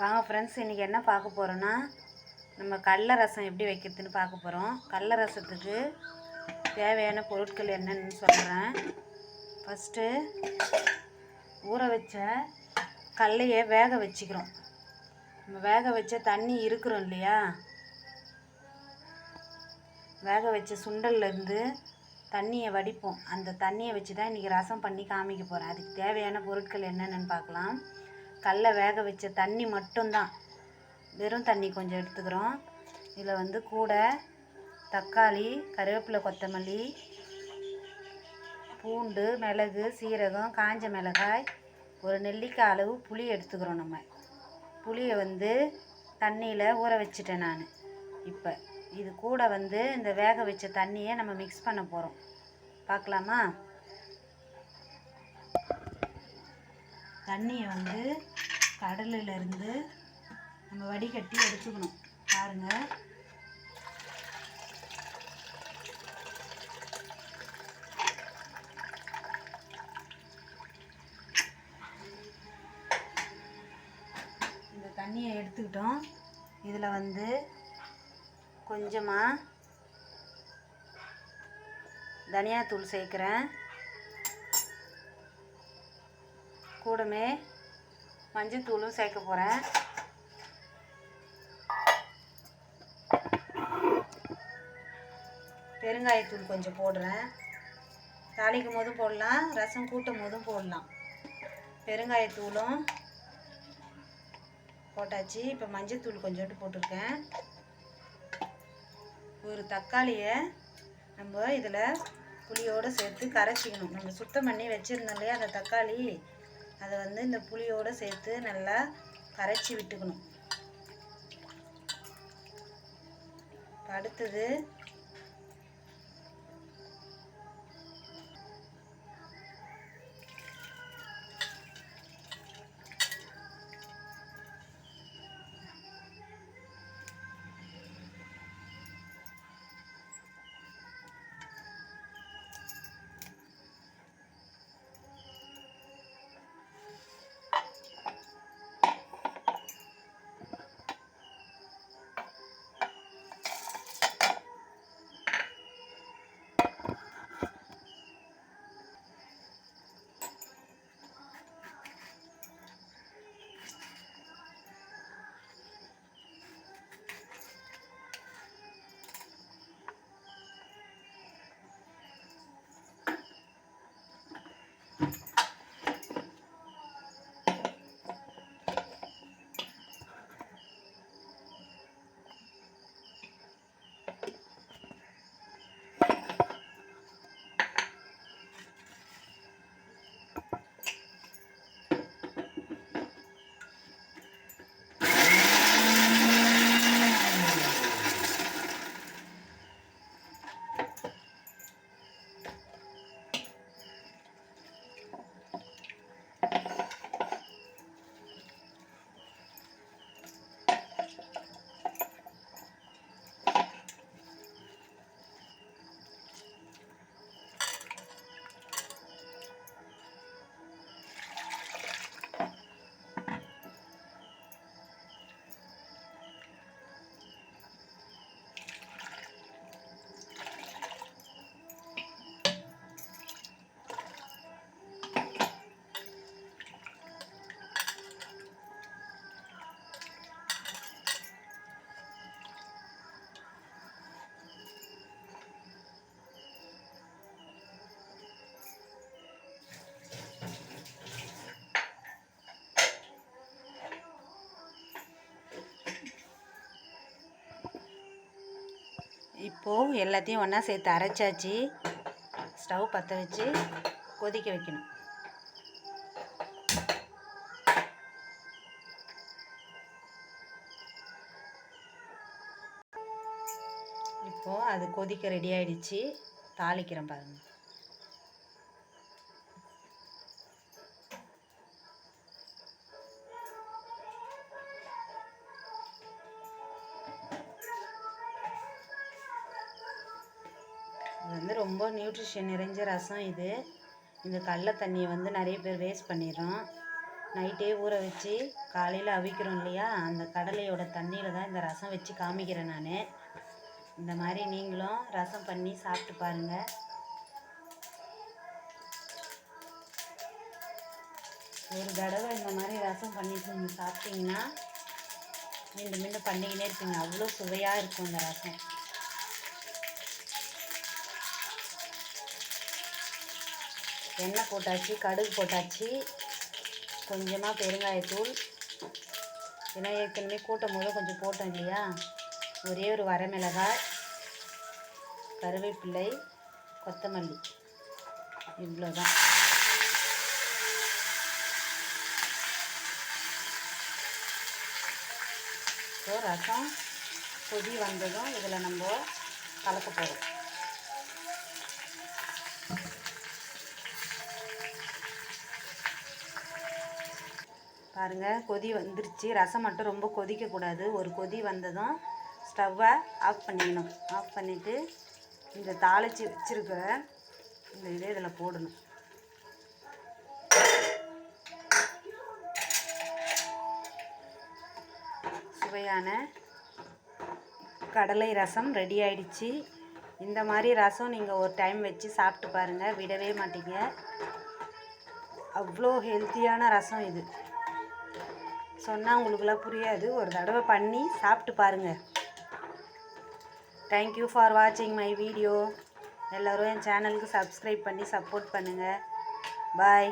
வாங்க ஃப்ரெண்ட்ஸ் இன்றைக்கி என்ன பார்க்க போகிறோன்னா நம்ம கடல ரசம் எப்படி வைக்கிறதுன்னு பார்க்க போகிறோம் கடல ரசத்துக்கு தேவையான பொருட்கள் என்னென்னு சொல்கிறேன் ஃபஸ்ட்டு ஊற வச்ச கடலையை வேக வச்சுக்கிறோம். நம்ம வேக வச்ச தண்ணி இருக்கிறோம் இல்லையா? வேக வச்ச சுண்டல்லேருந்து தண்ணியை வடிப்போம். அந்த தண்ணியை வச்சு தான் இன்றைக்கி ரசம் பண்ணி காமிக்க போகிறேன் அதுக்கு தேவையான பொருட்கள் என்னென்னு பார்க்கலாம். கடல வேக வச்ச தண்ணி மட்டும்தான். வெறும் தண்ணி கொஞ்சம் எடுத்துக்கிறோம். இதில் வந்து கூட தக்காளி கருவேப்பிலை கொத்தமல்லி பூண்டு மிளகு சீரகம் காஞ்ச மிளகாய் ஒரு நெல்லிக்காய் அளவு புளி எடுத்துக்கிறோம் நம்ம. புளியை வந்து தண்ணியில் ஊற வச்சுட்டேன் நான். இப்போ இது கூட வந்து இந்த வேக வச்ச தண்ணியை நம்ம மிக்ஸ் பண்ண போகிறோம். பார்க்கலாமா? தண்ணியை வந்து கடலிலிருந்து நம்ம வடிகட்டி எடுத்துக்கணும். பாருங்கள் இந்த தண்ணியை எடுத்துக்கிட்டோம். இதில் வந்து கொஞ்சமாக தனியாத்தூள் சேர்க்குறேன். கூடமே மஞ்சத்தூளும் சேர்க்க போகிறேன் பெருங்காயத்தூள் கொஞ்சம் போடுறேன். தாளிக்கும் போதும் போடலாம் ரசம் கூட்டும் போதும் போடலாம். பெருங்காயத்தூளும் போட்டாச்சு. இப்போ மஞ்சத்தூள் கொஞ்சோண்டு போட்டிருக்கேன். ஒரு தக்காளியை நம்ம இதில் புளியோடு சேர்த்து கரைச்சிக்கணும். நம்ம சுத்தம் பண்ணி வச்சுருந்தோம் இல்லையா அந்த தக்காளி? அதை வந்து இந்த புளியோடு சேர்த்து நல்லா கரைச்சி விட்டுக்கணும். அடுத்தது இப்போது எல்லாத்தையும் ஒன்றா சேர்த்து அரைச்சாச்சு. ஸ்டவ் பற்ற வச்சு கொதிக்க வைக்கணும். இப்போது அது கொதிக்க ரெடி ஆகிடுச்சி தாளிக்கிறேன் பாருங்கள் இது வந்து ரொம்ப நியூட்ரிஷன் நிறைஞ்ச ரசம் இது. இந்த கடல தண்ணியை வந்து நிறைய பேர் வேஸ்ட் பண்ணிடுறோம். நைட்டே ஊற வச்சு காலையில் அவிக்கிறோம் இல்லையா? அந்த கடலையோட தண்ணியில் தான் இந்த ரசம் வச்சு காமிக்கிறேன் நான். இந்த மாதிரி நீங்களும் ரசம் பண்ணி சாப்பிட்டு பாருங்கள் ஒரு தடவை இந்த மாதிரி ரசம் பண்ணிட்டு நீங்கள் சாப்பிட்டீங்கன்னா மீண்டும் மீண்டும் பண்ணிக்கினே இருப்பீங்க. அவ்வளோ சுவையாக இருக்கும் இந்த ரசம். எண்ணெய் போட்டாச்சு கடுகு போட்டாச்சு. கொஞ்சமாக பெருங்காயத்தூள் ஏன்னா ஏற்கனவே கூட்டும் போது கொஞ்சம் போட்டோம் இல்லையா? ஒரே ஒரு வரமிளகாய் கருவேப்பிள்ளை கொத்தமல்லி. இவ்வளோதான் ஸோ ரசம் கொதி வந்ததும் இதில் நம்ம கலக்க போகிறோம் பாருங்கள் கொதி வந்துருச்சு. ரசம் மட்டும் ரொம்ப கொதிக்கக்கூடாது. ஒரு கொதி வந்ததும் ஸ்டவ்வை ஆஃப் பண்ணிக்கணும். ஆஃப் பண்ணிவிட்டு இந்த தாளித்து வச்சுருக்கிற இந்த இதை இதில் போடணும். சுவையான கடலை ரசம் ரெடி ஆயிடுச்சு. இந்த மாதிரி ரசம் நீங்கள் ஒரு டைம் வச்சு சாப்பிட்டு பாருங்கள் விடவே மாட்டீங்க. அவ்வளோ ஹெல்த்தியான ரசம் இது. சொன்னால் உங்களுக்குலாம் புரியாது. ஒரு தடவை பண்ணி சாப்பிட்டு பாருங்கள் தேங்க்யூ ஃபார் வாட்சிங் மை வீடியோ எல்லோரும் என் சேனலுக்கு சப்ஸ்கிரைப் பண்ணி சப்போர்ட் பண்ணுங்கள் பாய்